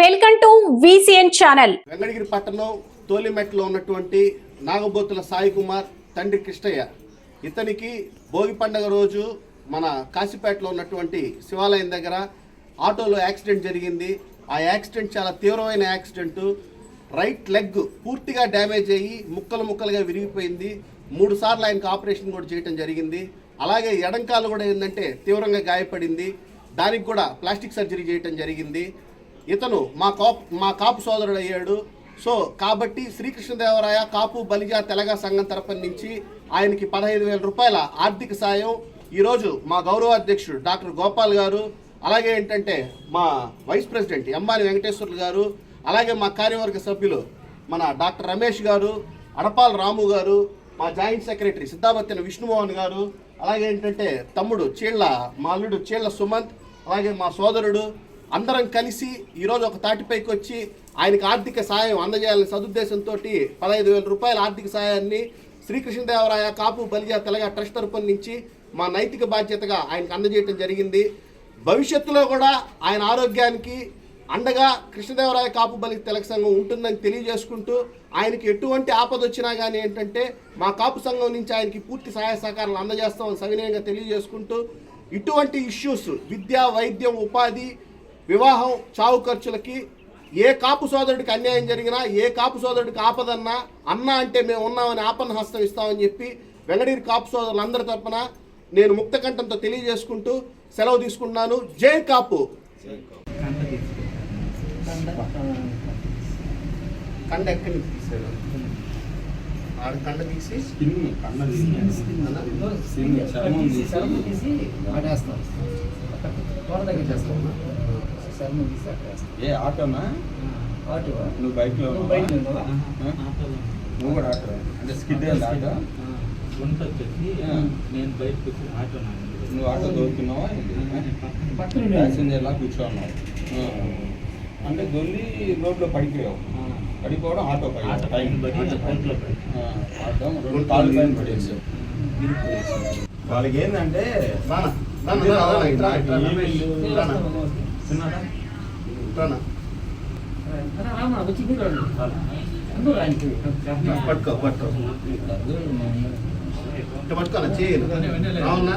Welcome to VCN channel. Venkatagiri పట్టణం తోలిమెట్లో ఉన్నటువంటి నాగబోతుల సాయి కుమార్ తండ్రి కృష్ణయ్య. ఇతనికి భోగి పండగ రోజు మన కాశీపేటలో ఉన్నటువంటి శివాలయం దగ్గర ఆటోలో యాక్సిడెంట్ జరిగింది. ఆ యాక్సిడెంట్ చాలా తీవ్రమైన యాక్సిడెంట్. రైట్ లెగ్ పూర్తిగా డ్యామేజ్ అయ్యి ముక్కలు ముక్కలుగా విరిగిపోయింది. మూడు సార్లు ఆయనకు ఆపరేషన్ కూడా చేయడం జరిగింది. అలాగే ఎడంకాలు కూడా ఏంటంటే తీవ్రంగా గాయపడింది. దానికి కూడా ప్లాస్టిక్ సర్జరీ చేయటం జరిగింది. ఇతను మా కాపు మా కాపు సోదరుడు అయ్యాడు సో కాబట్టి శ్రీకృష్ణదేవరాయ కాపు బలిజ తెలగ సంఘం తరపున నుంచి ఆయనకి పదహైదు వేల రూపాయల ఆర్థిక సాయం. ఈరోజు మా గౌరవ అధ్యక్షుడు డాక్టర్ గోపాల్ గారు అలాగే ఏంటంటే మా వైస్ ప్రెసిడెంట్ ఎంబాని వెంకటేశ్వర్లు గారు అలాగే మా కార్యవర్గ సభ్యులు మన డాక్టర్ రమేష్ గారు అడపాల్ రాము గారు మా జాయింట్ సెక్రటరీ సిద్ధాపత్తిన విష్ణుమోహన్ గారు అలాగే ఏంటంటే తమ్ముడు చీళ్ళ మా అల్లుడు చీళ్ళ సుమంత్ అలాగే మా సోదరుడు అందరం కలిసి ఈరోజు ఒక తాటిపైకి వచ్చి ఆయనకి ఆర్థిక సాయం అందజేయాలని సదుద్దేశంతో పదహైదు వేల రూపాయల ఆర్థిక సాయాన్ని శ్రీకృష్ణదేవరాయ కాపు బలిజా తెలగ ట్రస్ట్ తరపున నుంచి మా నైతిక బాధ్యతగా ఆయనకు అందజేయటం జరిగింది. భవిష్యత్తులో కూడా ఆయన ఆరోగ్యానికి అండగా కృష్ణదేవరాయ కాపు బలి తెలక సంఘం ఉంటుందని తెలియజేసుకుంటూ ఆయనకి ఎటువంటి ఆపద వచ్చినా కానీ ఏంటంటే మా కాపు సంఘం నుంచి ఆయనకి పూర్తి సహాయ సహకారాలు అందజేస్తామని సవినయంగా తెలియజేసుకుంటూ ఇటువంటి ఇష్యూస్ విద్య వైద్యం ఉపాధి వివాహం చావు ఖర్చులకి ఏ కాపు సోదరుడికి అన్యాయం జరిగినా ఏ కాపు సోదరుడికి ఆపదన్నా అన్న అంటే మేము ఉన్నామని ఆపన్న హస్తం ఇస్తామని చెప్పి వెంగడీరి కాపు సోదరులందరి తరపున నేను ముక్తకంఠంతో తెలియజేసుకుంటూ సెలవు తీసుకుంటున్నాను. జై కాపు! కండ ఎక్కడి నుంచి తీసాడు ఆడ కండ తీసి? తీసి. చర్మం తీసి చేస్తాం. ఏ ఆటోనా? ఆటో. నువ్వు బైక్లో నువ్వు కూడా ఆటో అంటే స్కిడ్ ఆటో? గుంట వచ్చేసి. నేను బయటకు వచ్చి ఆటో. నువ్వు ఆటో దొరుకుతున్నావా పక్కన. ప్యాసింజర్ లా కూర్చోన్నావు. అంటే దొల్లి రోడ్లో పడిపోయావు. పడిపోవడం ఆటో పై ఆటో పైన పడి గుంటలో పడి. ఆ, ఆటో రెండు కాళ్ళు పైన పడేసావు. ఇరుక్కుపోయేసాను. వాళ్ళకి ఏంటంటే అందరూ రాండి. పట్టుకో పట్టుకో. పట్టుకోనా చేయను అవునా.